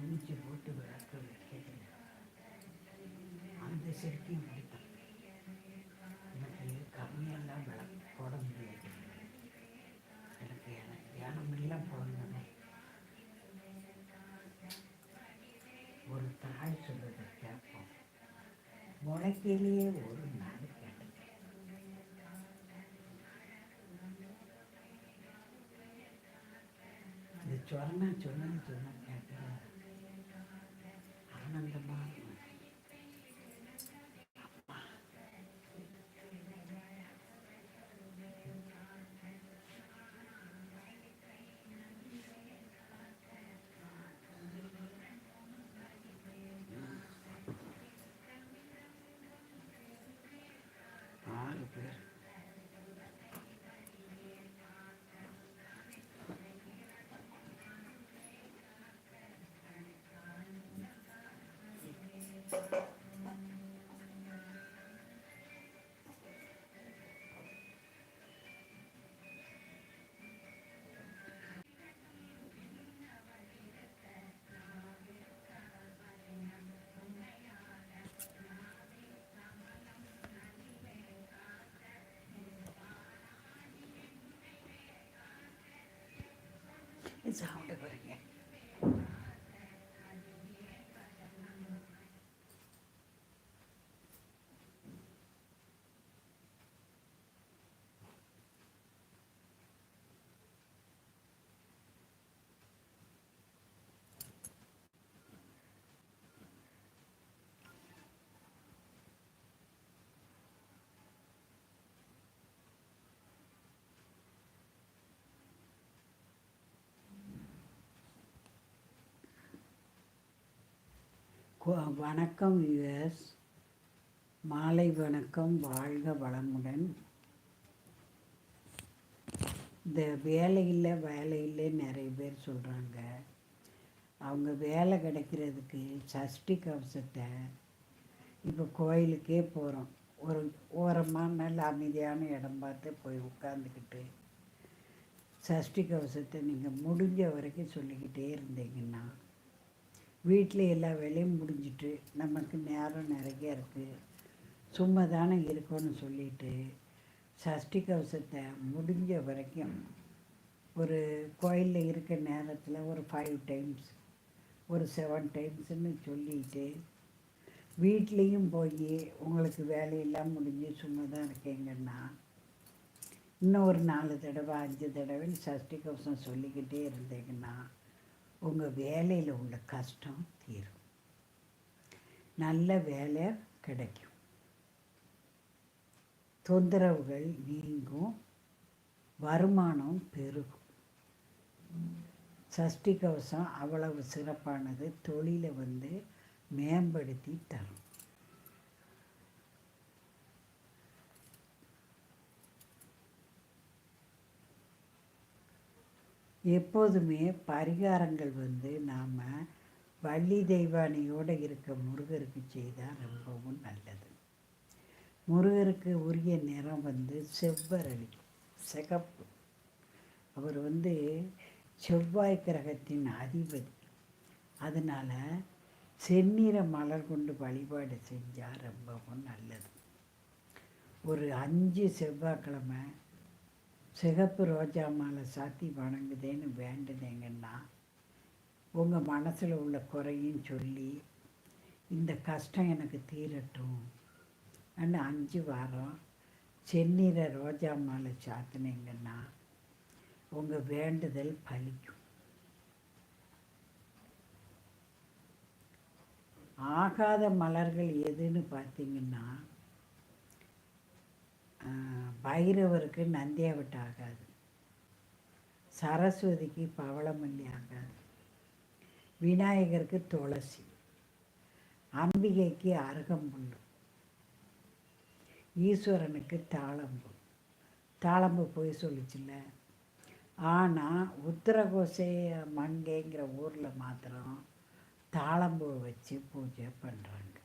போட்டு விளக்க வைக்கிறேன் அந்த செடிக்கும் பிடிக்கும் எனக்கு கம்மியெல்லாம் விளக்கு போட முடியாது. எனக்கு தியானமெல்லாம் போடணுமே ஒரு தாய் சொல்றதை கேட்போம். முளைக்கையிலேயே ஒரு நாள் கேட்டேன். இந்த சொன்னா சொன்னு சொன்ன கேட்டேன் ng labahe. 是这样的。வணக்கம் யுஎஸ் மாலை வணக்கம் வாழ்க வளமுடன். இந்த வேலை இல்லை வேலை இல்லை நிறைய பேர் சொல்கிறாங்க அவங்க வேலை கிடைக்கிறதுக்கு சஷ்டி கவசத்தை இப்போ கோயிலுக்கே போகிறோம் ஒரு ஓரமாக நல்ல அமைதியான இடம் பார்த்து போய் உட்காந்துக்கிட்டு சஷ்டி கவசத்தை நீங்கள் முடிஞ்ச வரைக்கும் சொல்லிக்கிட்டே இருந்தீங்கன்னா வீட்டில் எல்லா வேலையும் முடிஞ்சிட்டு நமக்கு நேரம் நிறைய இருக்குது சும்மா தானே இருக்கோன்னு சொல்லிட்டு சஷ்டி கவசத்தை முடிஞ்ச வரைக்கும் ஒரு கோயிலில் இருக்க நேரத்தில் ஒரு ஃபைவ் டைம்ஸ் ஒரு செவன் டைம்ஸ்னு சொல்லிட்டு வீட்லேயும் போய் உங்களுக்கு வேலையெல்லாம் முடிஞ்சு சும்மா தான் இருக்கீங்கன்னா இன்னும் ஒரு நாலு தடவை அஞ்சு தடவை சஷ்டி கவசம் சொல்லிக்கிட்டே இருந்தீங்கன்னா உங்கள் வேலையில் உள்ள கஷ்டம் தீரும். நல்ல வேலை கிடைக்கும். தொந்தரவுகள் நீங்கும். வருமானம் பெருகும். சஷ்டி கவசம் அவ்வளவு சிறப்பானது. தொழிலை வந்து மேம்படுத்தி தரும். எப்போதுமே பரிகாரங்கள் வந்து நாம் வள்ளி தெய்வானையோடு இருக்க முருகருக்கு செய்தால் ரொம்பவும் நல்லது. முருகருக்கு உரிய நிறம் வந்து செவ்வரளி சிகப்பு. அவர் வந்து செவ்வாய் கிரகத்தின் அதிபதி. அதனால் செந்நிற மலர் கொண்டு வழிபாடு செஞ்சால் ரொம்பவும் நல்லது. ஒரு அஞ்சு செவ்வாய்க்கிழமை சிகப்பு ரோஜா மாலை சாத்தி வணங்குதேன்னு வேண்டுனீங்கன்னா உங்கள் மனசில் உள்ள குறையும் சொல்லி இந்த கஷ்டம் எனக்கு தீரட்டும். அண்ணு அஞ்சு வாரம் செந்நீரை ரோஜா மாலை சாத்தினீங்கன்னா உங்கள் வேண்டுதல் பலிக்கும். ஆகாத மலர்கள் எதுன்னு பார்த்தீங்கன்னா பைரவருக்கு நந்தியாவட்டு ஆகாது. சரஸ்வதிக்கு பவளமல்லி ஆகாது. விநாயகருக்கு துளசி. அம்பிகைக்கு அருகம்புல் ஈஸ்வரனுக்கு தாளம்பு. தாளம்பு போய் சொல்லிச்சுல்ல? ஆனால் உத்தரகோசை மங்கைங்கிற ஊரில் மாத்திரம் தாளம்பூவை வச்சு பூஜை பண்ணுறாங்க